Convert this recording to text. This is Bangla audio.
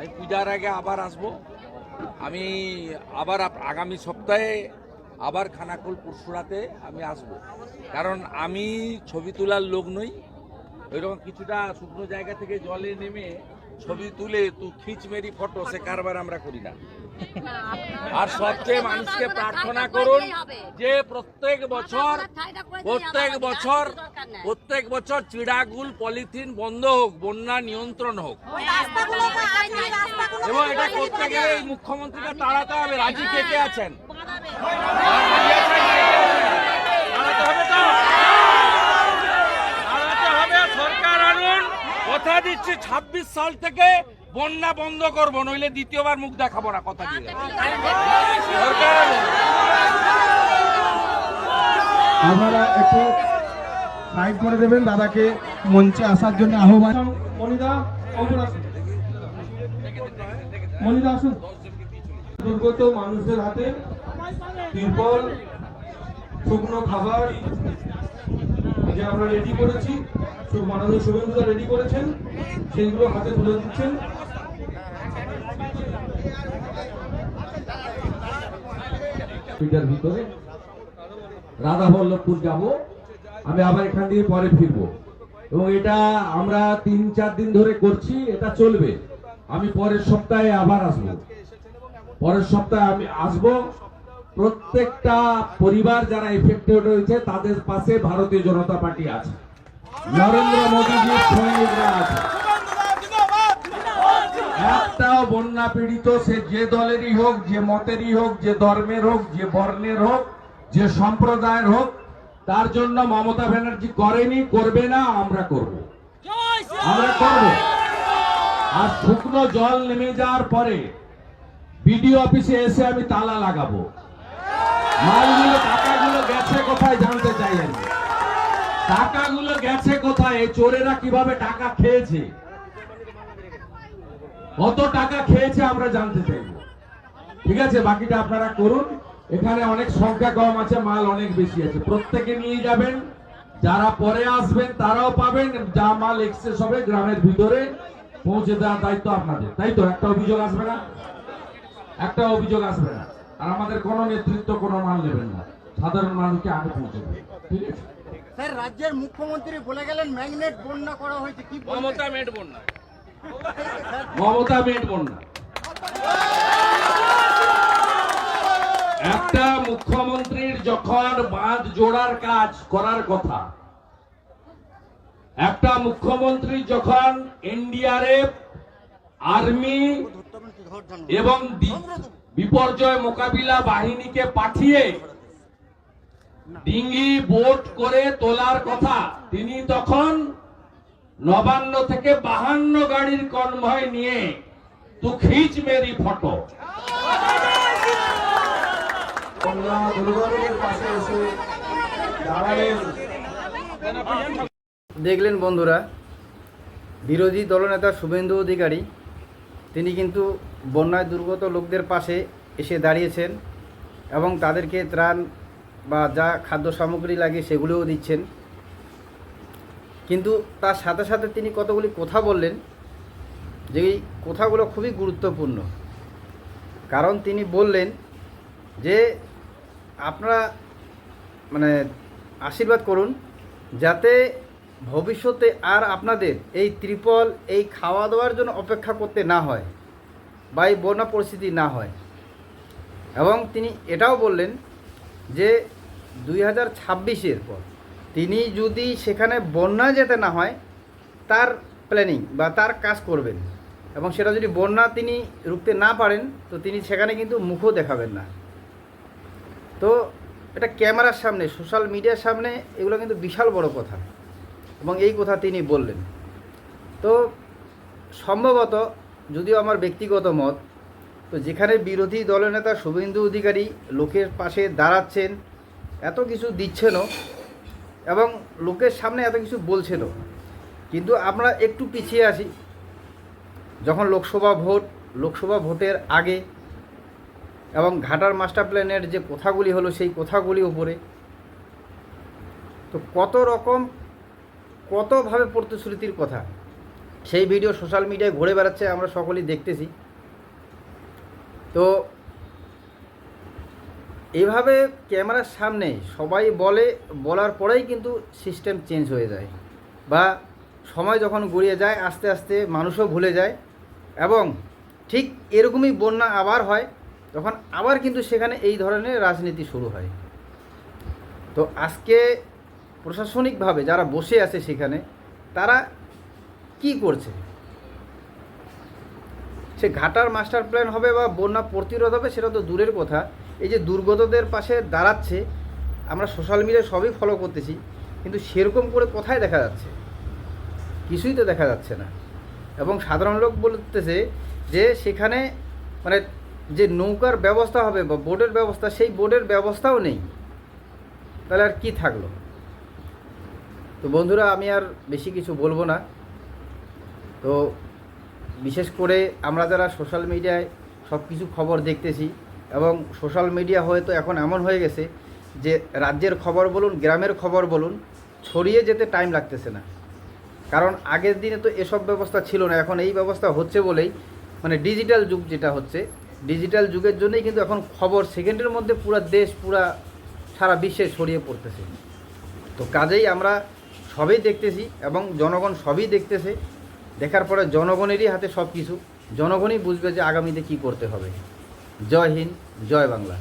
আমি পূজার আগে আবার আসব। আমি আবার আগামী সপ্তাহে আবার খানাকুল পুরসুরাতে আমি আসব। কারণ আমি ছবি তোলার লোক নই। ওইরকম কিছুটা শুকনো জায়গা থেকে জলে নেমে ছবি তুলে তু খিচ মেরি ফটো সে কারবার আমরা করি না। আর সবচেয়ে মানুষকে প্রার্থনা করুন যে প্রত্যেক বছর প্রত্যেক বছর প্রত্যেক বছর চিড়াগুল পলিথিন বন্ধ হোক বন্যা নিয়ন্ত্রণ হোক। এবং এটা করতে গেলে মুখ্যমন্ত্রীকে তাড়াতে হবে। রাজি কে কে আছেন? কথা দিচ্ছি ছাব্বিশ সাল থেকে বন্যা বন্ধ করব নইলে দ্বিতীয়বার মুখ দেখাবো না কথা দিয়ে। সরকার আপনারা একটু সাইড করে দেবেন দাদাকে মঞ্চে আসার জন্য আহ্বান। মনিদা মনিদা, আসুন। দুর্গত মানুষদের হাতে তিরপল, শুকনো খাবার। যে আমরা রেডি করেছি মাননীয় শুভেন্দুদা রেডি করেছেন, সেইগুলো হাতে তুলে দিচ্ছেন। ভিতরে। রাধা বল্লভপুর যাব। আমি আবার এখান দিয়ে পরে ফিরবো। এবং এটা আমরা তিন, চার দিন ধরে করছি, এটা চলবে। আমি পরের সপ্তাহে আবার আসব। পরের সপ্তাহে আমি আসব। প্রত্যেকটা পরিবার যারা এফেক্টেড হয়েছে তাদের পাশে ভারতীয় জনতা পার্টি আছে। নরেন্দ্র মোদীজির সৈনিকরা আছে। একটাও বন্যা পীড়িত, সে যে দলেরই হোক, যে মতেরই হোক, যে ধর্মের হোক, যে বর্ণের হোক, যে সম্প্রদায়ের হোক তার জন্য মমতা ব্যানার্জি করেনি, করবে না, আমরা করব। আমরা করব। আর শুকনো জল নেমে যাওয়ার পরে বিডিও অফিসে এসে আমি তালা লাগাবো। মালগুলো টাকাগুলো গেছে কোথায় জানতে চাই আমি? টাকাগুলো গেছে কোথায়? চোরেরা কীভাবে টাকা খেয়েছে? কত টাকা খেয়েছে আমরা জানতে চাইব। ঠিক আছে, বাকিটা আপনারা করুন। এখানে অনেক সংখ্যা কম আছে মাল অনেক বেশি আছে। প্রত্যেকে নিয়ে যাবেন। যারা পরে আসবেন তারাও পাবেন। যা মাল এক্সেস হবে গ্রামের ভিতরে পৌঁছে দেওয়ার দায়িত্ব আপনাদের। তাই তো? একটা অভিযোগ আসবে না? একটা অভিযোগ আসবে না। আর আমাদের কোনো নেতৃত্ব কোনো মাল নেবেন না। সাধারণ মানুষকে আগে পৌঁছে দেবে ঠিক আছে? স্যার রাজ্যের মুখ্যমন্ত্রী বলে গেলেন ম্যাগনেট বন্যা করা হয়েছে। কি? মমতা মেটবো না মমতা মেট বন্যা। একটা মুখ্যমন্ত্রীর যখন বাঁধ জোড়ার কাজ করার কথা, একটা মুখ্যমন্ত্রী যখন এনডিআরএফ, আর্মি এবং বিপর্যয় মোকাবিলা বাহিনীকে পাঠিয়ে ডিঙ্গি বোট করে তোলার কথা, তিনি তখন নবান্ন থেকে বাহান্ন গাড়ির কনভয় নিয়ে তু খিচ মেরি ফটো। দেখলেন বন্ধুরা, বিরোধী দলনেতা শুভেন্দু অধিকারী, তিনি কিন্তু বন্যায় দুর্গত লোকদের পাশে এসে দাঁড়িয়েছেন এবং তাদেরকে ত্রাণ বা যা খাদ্য সামগ্রী লাগে সেগুলোও দিচ্ছেন। কিন্তু তার সাথে সাথে তিনি কতগুলি কথা বললেন যেই কথাগুলো খুবই গুরুত্বপূর্ণ। কারণ তিনি বললেন যে আপনারা মানে আশীর্বাদ করুন যাতে ভবিষ্যতে আর আপনাদের এই ত্রিপল, এই খাওয়া দাওয়ার জন্য অপেক্ষা করতে না হয় বা এই বন্যা পরিস্থিতি না হয়। এবং তিনি এটাও বললেন যে দুই হাজার ছাব্বিশের পর তিনি যদি সেখানে বন্যা যেতে না হয়, তার প্ল্যানিং বা তার কাজ করবেন। এবং সেটা যদি বন্যা তিনি রুখতে না পারেন, তো তিনি সেখানে কিন্তু মুখও দেখাবেন না। তো এটা ক্যামেরার সামনে, সোশ্যাল মিডিয়ার সামনে এগুলো কিন্তু বিশাল বড় কথা। এবং এই কথা তিনি বললেন। তো সম্ভবত যদিও আমার ব্যক্তিগত মত, তো যেখানে বিরোধী দলনেতা শুভেন্দু অধিকারী লোকের পাশে দাঁড়াচ্ছেন, এত কিছু দিচ্ছেনও এবং লোকের সামনে এত কিছু বলছেনও। কিন্তু আমরা একটু পিছিয়ে আসি যখন লোকসভা ভোট, লোকসভা ভোটের আগে এবং ঘাটার মাস্টার প্ল্যানের যে কথাগুলি হলো সেই কথাগুলি উপরে। তো কত রকম, কতভাবে প্রতিশ্রুতির কথা, সেই ভিডিও সোশ্যাল মিডিয়ায় ঘুরে বেড়াচ্ছে আমরা সকলেই দেখতেছি। তো এইভাবে ক্যামেরার সামনে সবাই বলে, বলার পরেই কিন্তু সিস্টেম চেঞ্জ হয়ে যায় বা সময় যখন গড়িয়ে যায়, আস্তে আস্তে মানুষও ভুলে যায় এবং ঠিক এরকমই বন্যা আবার হয়। তখন আবার কিন্তু সেখানে এই ধরনের রাজনীতি শুরু হয়। তো আজকে প্রশাসনিকভাবে যারা বসে আছে সেখানে, তারা কি করছে? সে ঘাটার মাস্টার প্ল্যান হবে বা বন্যা প্রতিরোধ হবে সেটা তো দূরের কথা। এই যে দুর্গতদের পাশে দাঁড়াচ্ছে, আমরা সোশ্যাল মিডিয়ায় সবই ফলো করতেছি, কিন্তু সেরকম করে কোথায় দেখা যাচ্ছে? কিছুই তো দেখা যাচ্ছে না। এবং সাধারণ লোক বলতেছে যে সেখানে মানে যে নৌকার ব্যবস্থা হবে বা বোটের ব্যবস্থা, সেই বোর্ডের ব্যবস্থাও নেই। তাহলে আর কি থাকল? তো বন্ধুরা, আমি আর বেশি কিছু বলব না। তো বিশেষ করে আমরা যারা সোশ্যাল মিডিয়ায় সব কিছু খবর দেখতেছি এবং সোশ্যাল মিডিয়া হয়তো এখন এমন হয়ে গেছে যে রাজ্যের খবর বলুন, গ্রামের খবর বলুন, ছড়িয়ে যেতে টাইম লাগতেছে না। কারণ আগের দিনে তো এসব ব্যবস্থা ছিল না, এখন এই ব্যবস্থা হচ্ছে বলেই মানে ডিজিটাল যুগ যেটা হচ্ছে ডিজিটাল যুগের জন্যই কিন্তু এখন খবর সেকেন্ডের মধ্যে পুরা দেশ, পুরা সারা বিশ্বে ছড়িয়ে পড়তেছে। তো কাজেই আমরা সবই দেখতেছি এবং জনগণ সবই দেখতেছে। দেখার পরে জনগণেরই হাতে সব কিছু জনগণই বুঝবে যে আগামীতে কী করতে হবে। জয় হিন্দ, জয় বাংলা।